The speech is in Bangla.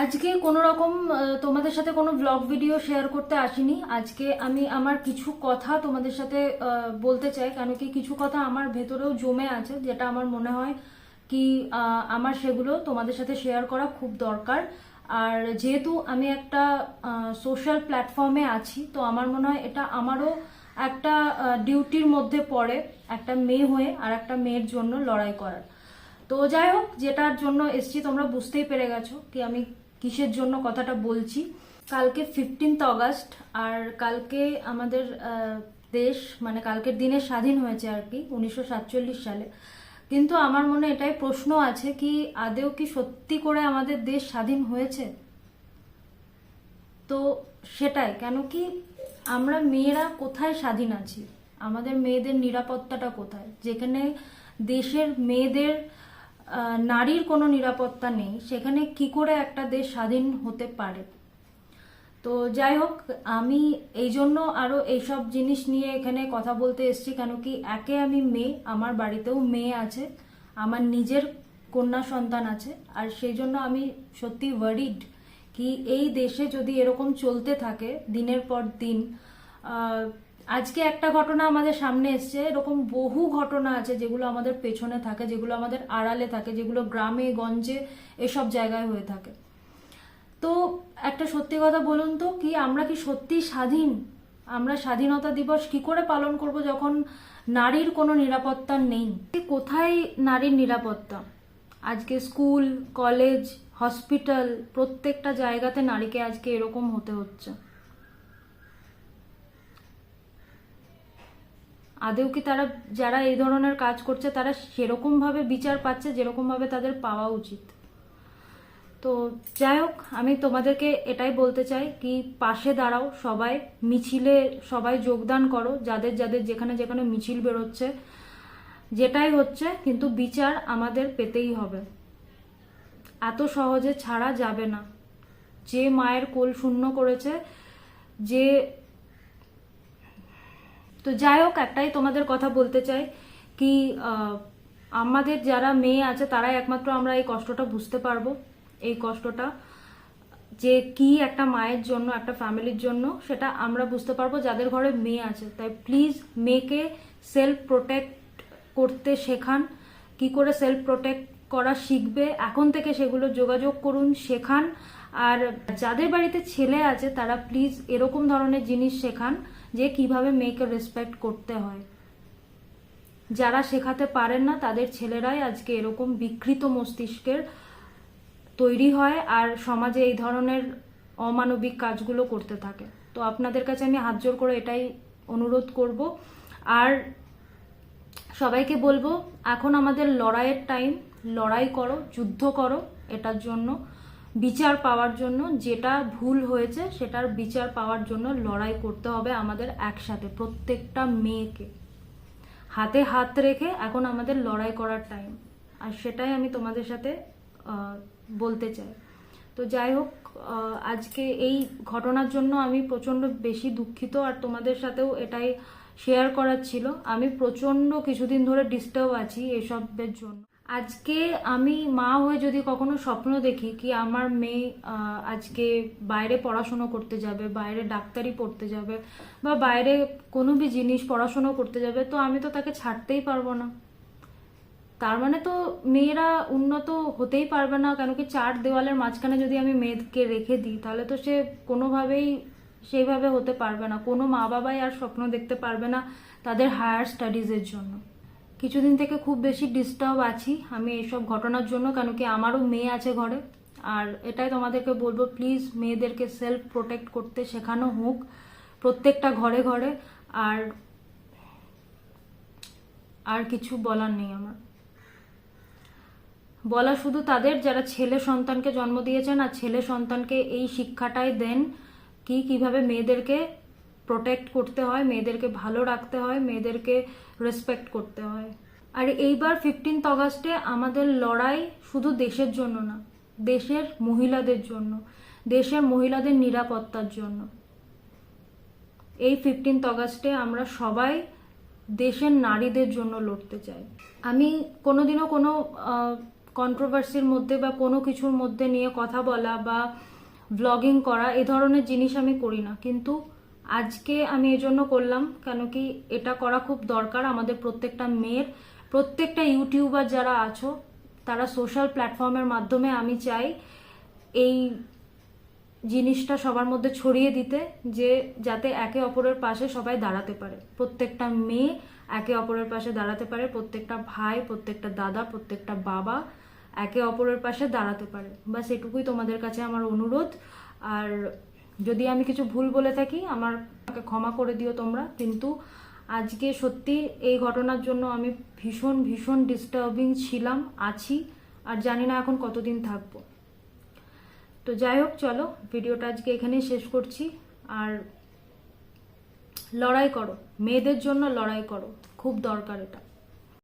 আজকে কোনো রকম তোমাদের সাথে কোনো ব্লগ ভিডিও শেয়ার করতে আসিনি। আজকে আমি আমার কিছু কথা তোমাদের সাথে বলতে চাই। কেন কি কিছু কথা আমার ভেতরেও জমে আছে, যেটা আমার মনে হয় কি আমার সেগুলো তোমাদের সাথে শেয়ার করা খুব দরকার। আর যেহেতু আমি একটা সোশ্যাল প্ল্যাটফর্মে আছি, তো আমার মনে হয় এটা আমারও একটা ডিউটির মধ্যে পড়ে একটা মেয়ে হয়ে আর একটা মেয়ের জন্য লড়াই করার। তো যাই হোক, যেটার জন্য এসছি, তোমরা বুঝতেই পেরে গেছো কি আমি কিসের জন্য কথাটা বলছি? কালকে ফিফটিন্থ অগাস্ট আর কালকে আমাদের দেশ মানে কালকের দিনে স্বাধীন হয়েছে আর কি, উনিশশো সাতচল্লিশ সালে। কিন্তু আমার মনে এটাই প্রশ্ন আছে কি, আদেও কি সত্যি করে আমাদের দেশ স্বাধীন হয়েছে? তো সেটাই, কেন কি আমরা মেয়েরা কোথায় স্বাধীন আছি? আমাদের মেয়েদের নিরাপত্তাটা কোথায়? যেখানে দেশের মেয়েদের নারীর কোনো নিরাপত্তা নেই। সেখানে কি করে একটা দেশ স্বাধীন হতে পারে? তো যাই হোক, আমি এই জন্য আরও এইসব জিনিস নিয়ে এখানে কথা বলতে এসেছি কেন কি একে আমি মেয়ে, আমার বাড়িতেও মেয়ে আছে, আমার নিজের কন্যা সন্তান আছে, আর সেই জন্য আমি সত্যি ওয়ারিড কি এই দেশে যদি এরকম চলতে থাকে, দিনের পর দিন আজকে একটা ঘটনা আমাদের সামনে এসছে। এরকম বহু ঘটনা আছে যেগুলো আমাদের পেছনে থাকে, যেগুলো আমাদের আড়ালে থাকে, যেগুলো গ্রামে, গঞ্জে এসব জায়গায় হয়ে থাকে। তো একটা সত্যি কথা বলুন তো, কি আমরা কি সত্যি স্বাধীন? আমরা স্বাধীনতা দিবস কি করে পালন করব যখন নারীর কোনো নিরাপত্তা নেই? কোথায় নারীর নিরাপত্তা? আজকে স্কুল, কলেজ, হসপিটাল, প্রত্যেকটা জায়গাতে নারীকে আজকে এরকম হতে হচ্ছে। আদেও কি তারা, যারা এই ধরনের কাজ করছে, তারা সেরকম ভাবে বিচার পাচ্ছে যেরকম ভাবে তাদের পাওয়া উচিত? তো যাই হোক, আমি তোমাদেরকে এটাই বলতে চাই কি পাশে দাঁড়াও, সবাই মিছিলে সবাই যোগদান করো, যাদের যাদের যেখানে যেখানে মিছিল বেরোচ্ছে। যেটাই হচ্ছে, কিন্তু বিচার আমাদের পেতেই হবে। এত সহজে ছাড়া যাবে না। যে মায়ের কোল শূন্য করেছে, যে তো যাই হোক, একটাই তোমাদের কথা বলতে চাই কি আমাদের যারা মেয়ে আছে, তারাই একমাত্র আমরা এই কষ্টটা বুঝতে পারব, এই কষ্টটা যে কি একটা মায়ের জন্য, একটা ফ্যামিলির জন্য, সেটা আমরা বুঝতে পারব যাদের ঘরে মেয়ে আছে। তাই প্লিজ মেয়েকে সেলফ প্রোটেক্ট করতে শেখান, কি করে সেলফ প্রোটেক্ট করা শিখবে, এখন থেকে সেগুলো যোগাযোগ করুন, শেখান আর যাদের বাড়িতে ছেলে আছে, তারা প্লিজ এরকম ধরনের জিনিস শেখান যে কীভাবে মেয়েকে রেসপেক্ট করতে হয়। যারা শেখাতে পারেন না, তাদের ছেলেরাই আজকে এরকম বিকৃত মস্তিষ্কের তৈরি হয় আর সমাজে এই ধরনের অমানবিক কাজগুলো করতে থাকে। তো আপনাদের কাছে আমি হাত জোর করে এটাই অনুরোধ করব। আর সবাইকে বলব, এখন আমাদের লড়াইয়ের টাইম লড়াই করো, যুদ্ধ করো, এটার জন্য। বিচার পাওয়ার জন্য যেটা ভুল হয়েছে সেটার বিচার পাওয়ার জন্য লড়াই করতে হবে আমাদের একসাথে, প্রত্যেকটা মেয়েকে। হাতে হাত রেখে এখন আমাদের লড়াই করার টাইম আর সেটাই আমি তোমাদের সাথে বলতে চাই। তো যাই হোক আজকে এই ঘটনার জন্য আমি প্রচণ্ড বেশি দুঃখিত আর তোমাদের সাথেও এটাই শেয়ার করার ছিল। আমি প্রচণ্ড কিছুদিন ধরে ডিস্টার্ব আছি এসবের জন্য। আজকে আমি মা হয়ে যদি কখনো স্বপ্ন দেখি কি আমার মেয়ে আজকে বাইরে পড়াশুনো করতে যাবে, বাইরে ডাক্তারি পড়তে যাবে, বা বাইরে কোনো বি জিনিস পড়াশুনো করতে যাবে, তো আমি তো তাকে ছাড়তেই পারব না। তার মানে তো মেয়েরা উন্নত হতেই পারবে না, কেন কি চার দেওয়ালের মাঝখানে যদি আমি মেয়েকে রেখে দিই, তাহলে তো সে কোনোভাবেই সেইভাবে হতে পারবে না। কোনো মা বাবাই আর স্বপ্ন দেখতে পারবে না তাদের হায়ার স্টাডিজের জন্য। কিছুদিন থেকে খুব বেশি ডিস্টার্ব আছি। আমি এইসব ঘটনার জন্য কেন কি আমারও মেয়ে আছে ঘরে। আর এটাই তোমাদেরকে বলব প্লিজ মেয়েদেরকে সেলফ প্রোটেক্ট করতে শেখানো হোক, প্রত্যেকটা ঘরে ঘরে। আর আর কিছু বলার নেই আমার। বলা শুধু তাদের, যারা ছেলে সন্তানকে জন্ম দিয়েছেন আর ছেলে সন্তানকে এই শিক্ষাটাই দেন, কি কীভাবে মেয়েদেরকে প্রোটেক্ট করতে হয়, মেয়েদেরকে ভালো রাখতে হয়, মেয়েদেরকে রেসপেক্ট করতে হয়। আর এইবার ফিফটিন্থ অগাস্টে আমাদের লড়াই শুধু দেশের জন্য না, দেশের মহিলাদের জন্য, দেশের মহিলাদের নিরাপত্তার জন্য। এই ফিফটিন্থ অগাস্টে আমরা সবাই দেশের নারীদের জন্য লড়তে চাই। আমি কোনোদিনও কোনো কন্ট্রোভার্সির মধ্যে বা কোনো কিছুর মধ্যে নিয়ে কথা বলা বা ব্লগিং করা এ ধরনের জিনিস আমি করি না। কিন্তু আজকে আমি এজন্য করলাম, কেন কি এটা করা খুব দরকার আমাদের প্রত্যেকটা মেয়ের। প্রত্যেকটা ইউটিউবার যারা আছো, তারা সোশ্যাল প্ল্যাটফর্মের মাধ্যমে আমি চাই এই জিনিসটা সবার মধ্যে ছড়িয়ে দিতে, যে যাতে একে অপরের পাশে সবাই দাঁড়াতে পারে। প্রত্যেকটা মেয়ে একে অপরের পাশে দাঁড়াতে পারে, প্রত্যেকটা ভাই, প্রত্যেকটা দাদা, প্রত্যেকটা বাবা একে অপরের পাশে দাঁড়াতে পারে। বাস এটুকুই তোমাদের কাছে আমার অনুরোধ। আর যদি আমি কিছু ভুল বলে থাকি, আমার ক্ষমা করে দিও তোমরা। কিন্তু আজকে সত্যি এই ঘটনার জন্য আমি ভীষণ ভীষণ ডিস্টার্বিং ছিলাম, আছি, আর জানি না এখন কতদিন থাকব। তো যাই হোক, চলো, ভিডিওটা আজকে এখানেই শেষ করছি। আর লড়াই করো, মেয়েদের জন্য লড়াই করো, খুব দরকার এটা।